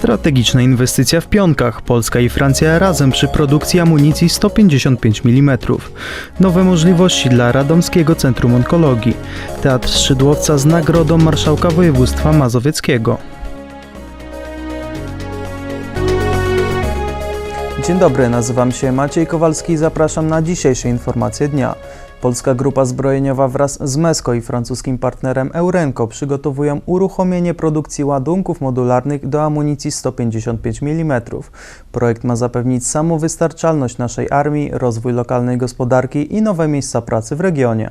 Strategiczna inwestycja w Pionkach. Polska i Francja razem przy produkcji amunicji 155 mm. Nowe możliwości dla Radomskiego Centrum Onkologii. Teatr Szydłowca z nagrodą Marszałka Województwa Mazowieckiego. Dzień dobry, nazywam się Maciej Kowalski i zapraszam na dzisiejsze informacje dnia. Polska Grupa Zbrojeniowa wraz z MESCO i francuskim partnerem Eurenco przygotowują uruchomienie produkcji ładunków modularnych do amunicji 155 mm. Projekt ma zapewnić samowystarczalność naszej armii, rozwój lokalnej gospodarki i nowe miejsca pracy w regionie.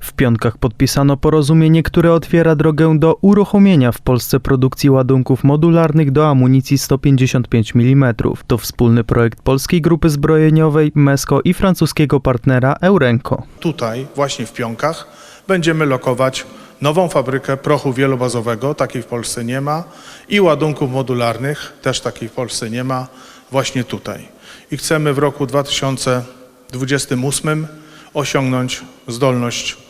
W Pionkach podpisano porozumienie, które otwiera drogę do uruchomienia w Polsce produkcji ładunków modularnych do amunicji 155 mm. To wspólny projekt Polskiej Grupy Zbrojeniowej, MESCO i francuskiego partnera Eurenco. Tutaj, właśnie w Pionkach, będziemy lokować nową fabrykę prochu wielobazowego, takiej w Polsce nie ma, i ładunków modularnych, też takiej w Polsce nie ma, właśnie tutaj. I chcemy w roku 2028 osiągnąć zdolność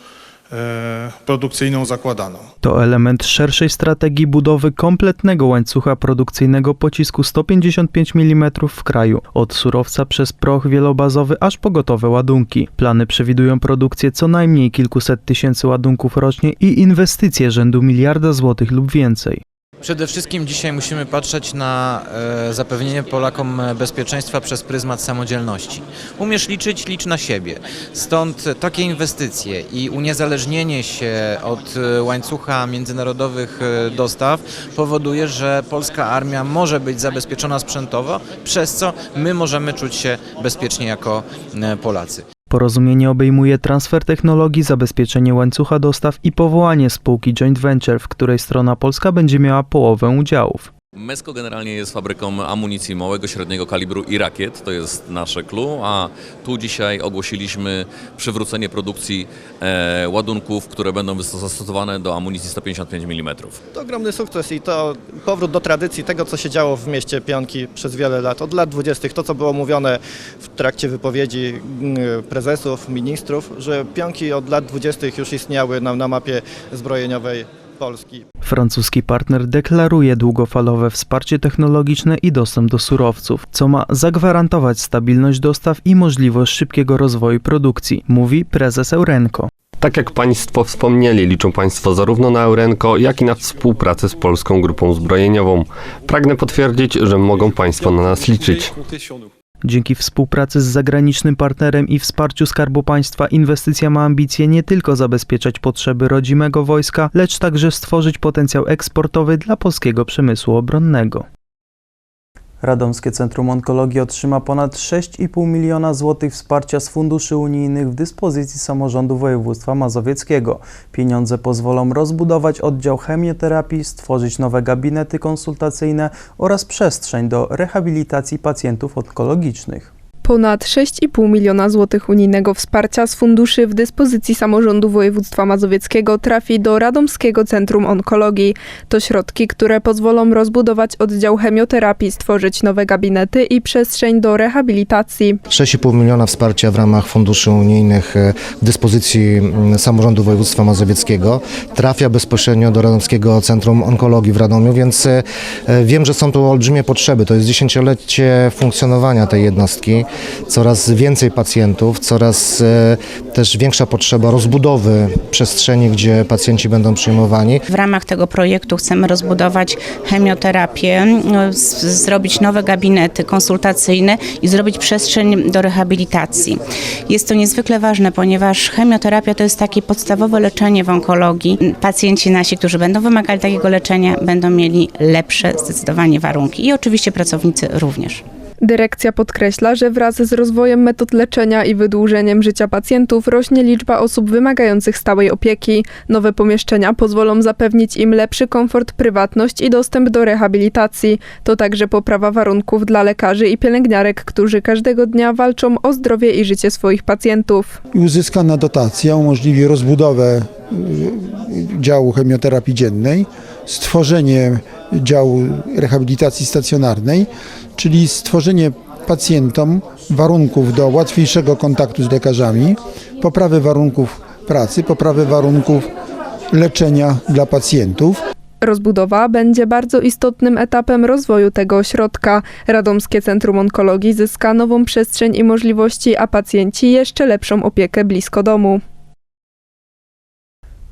produkcyjną zakładaną. To element szerszej strategii budowy kompletnego łańcucha produkcyjnego pocisku 155 mm w kraju, od surowca przez proch wielobazowy aż po gotowe ładunki. Plany przewidują produkcję co najmniej kilkuset tysięcy ładunków rocznie i inwestycje rzędu miliarda złotych lub więcej. Przede wszystkim dzisiaj musimy patrzeć na e, zapewnienie Polakom bezpieczeństwa przez pryzmat samodzielności. Umiesz liczyć, licz na siebie. Stąd takie inwestycje i uniezależnienie się od e, łańcucha międzynarodowych e, dostaw powoduje, że polska armia może być zabezpieczona sprzętowo, przez co my możemy czuć się bezpiecznie jako e, Polacy. Porozumienie obejmuje transfer technologii, zabezpieczenie łańcucha dostaw i powołanie spółki joint venture, w której strona polska będzie miała połowę udziałów. Mesco generalnie jest fabryką amunicji małego, średniego kalibru i rakiet, to jest nasze clue, a tu dzisiaj ogłosiliśmy przywrócenie produkcji e, ładunków, które będą zastosowane do amunicji 155 mm. To ogromny sukces i to powrót do tradycji tego, co się działo w mieście Pionki przez wiele lat. Od lat 20. to, co było mówione w trakcie wypowiedzi mm, prezesów, ministrów, że Pionki od lat 20. już istniały na, na mapie zbrojeniowej Polski. Francuski partner deklaruje długofalowe wsparcie technologiczne i dostęp do surowców, co ma zagwarantować stabilność dostaw i możliwość szybkiego rozwoju produkcji, mówi prezes Eurenco. Tak jak Państwo wspomnieli, liczą Państwo zarówno na Eurenco, jak i na współpracę z Polską Grupą Zbrojeniową. Pragnę potwierdzić, że mogą Państwo na nas liczyć. Dzięki współpracy z zagranicznym partnerem i wsparciu Skarbu Państwa inwestycja ma ambicje nie tylko zabezpieczać potrzeby rodzimego wojska, lecz także stworzyć potencjał eksportowy dla polskiego przemysłu obronnego. Radomskie Centrum Onkologii otrzyma ponad 6,5 miliona złotych wsparcia z funduszy unijnych w dyspozycji samorządu województwa mazowieckiego. Pieniądze pozwolą rozbudować oddział chemioterapii, stworzyć nowe gabinety konsultacyjne oraz przestrzeń do rehabilitacji pacjentów onkologicznych. Ponad 6,5 miliona złotych unijnego wsparcia z funduszy w dyspozycji samorządu województwa mazowieckiego trafi do Radomskiego Centrum Onkologii. To środki, które pozwolą rozbudować oddział chemioterapii, stworzyć nowe gabinety i przestrzeń do rehabilitacji. 6,5 miliona wsparcia w ramach funduszy unijnych e, w dyspozycji mm, samorządu województwa mazowieckiego trafia bezpośrednio do Radomskiego Centrum Onkologii w Radomiu, więc e, e, wiem, że są tu olbrzymie potrzeby. To jest dziesięciolecie funkcjonowania tej jednostki. Coraz więcej pacjentów, coraz e, też większa potrzeba rozbudowy przestrzeni, gdzie pacjenci będą przyjmowani. W ramach tego projektu chcemy rozbudować chemioterapię, z- zrobić nowe gabinety konsultacyjne i zrobić przestrzeń do rehabilitacji. Jest to niezwykle ważne, ponieważ chemioterapia to jest takie podstawowe leczenie w onkologii. Pacjenci nasi, którzy będą wymagali takiego leczenia, będą mieli lepsze zdecydowanie warunki i oczywiście pracownicy również. Dyrekcja podkreśla, że wraz z rozwojem metod leczenia i wydłużeniem życia pacjentów rośnie liczba osób wymagających stałej opieki. Nowe pomieszczenia pozwolą zapewnić im lepszy komfort, prywatność i dostęp do rehabilitacji. To także poprawa warunków dla lekarzy i pielęgniarek, którzy każdego dnia walczą o zdrowie i życie swoich pacjentów. uzyskana dotacja umożliwi rozbudowę działu chemioterapii dziennej, stworzenie działu rehabilitacji stacjonarnej, czyli stworzenie pacjentom warunków do łatwiejszego kontaktu z lekarzami, poprawy warunków pracy, poprawy warunków leczenia dla pacjentów. Rozbudowa będzie bardzo istotnym etapem rozwoju tego ośrodka. Radomskie Centrum Onkologii zyska nową przestrzeń i możliwości, a pacjenci jeszcze lepszą opiekę blisko domu.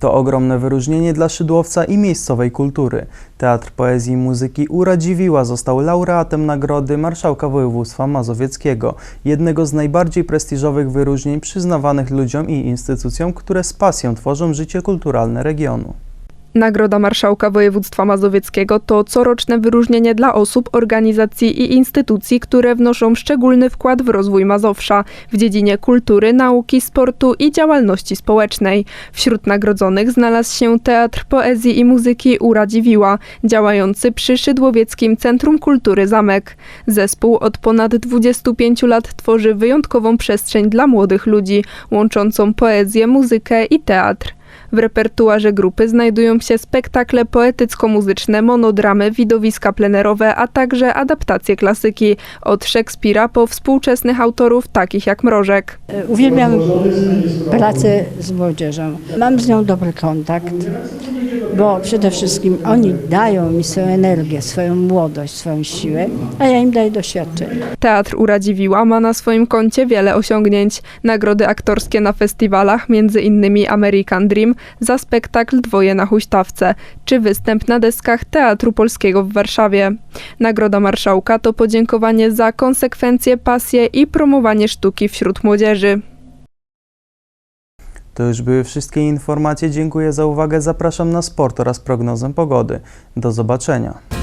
To ogromne wyróżnienie dla Szydłowca i miejscowej kultury. Teatr Poezji i Muzyki Uradziwiła został laureatem nagrody Marszałka Województwa Mazowieckiego, jednego z najbardziej prestiżowych wyróżnień przyznawanych ludziom i instytucjom, które z pasją tworzą życie kulturalne regionu. Nagroda Marszałka Województwa Mazowieckiego to coroczne wyróżnienie dla osób, organizacji i instytucji, które wnoszą szczególny wkład w rozwój Mazowsza w dziedzinie kultury, nauki, sportu i działalności społecznej. Wśród nagrodzonych znalazł się Teatr Poezji i Muzyki Uradziwiła, działający przy Szydłowieckim Centrum Kultury Zamek. Zespół od ponad 25 lat tworzy wyjątkową przestrzeń dla młodych ludzi, łączącą poezję, muzykę i teatr. W repertuarze grupy znajdują się spektakle poetycko-muzyczne, monodramy, widowiska plenerowe, a także adaptacje klasyki, od Szekspira po współczesnych autorów takich jak Mrożek. Uwielbiam pracę z młodzieżą. Mam z nią dobry kontakt, bo przede wszystkim oni dają mi swoją energię, swoją młodość, swoją siłę, a ja im daję doświadczenie. Teatr Uradziwiła ma na swoim koncie wiele osiągnięć. Nagrody aktorskie na festiwalach, między innymi American Dream, za spektakl Dwoje na huśtawce, czy występ na deskach Teatru Polskiego w Warszawie. Nagroda Marszałka to podziękowanie za konsekwencje, pasję i promowanie sztuki wśród młodzieży. To już były wszystkie informacje. Dziękuję za uwagę. Zapraszam na sport oraz prognozę pogody. Do zobaczenia.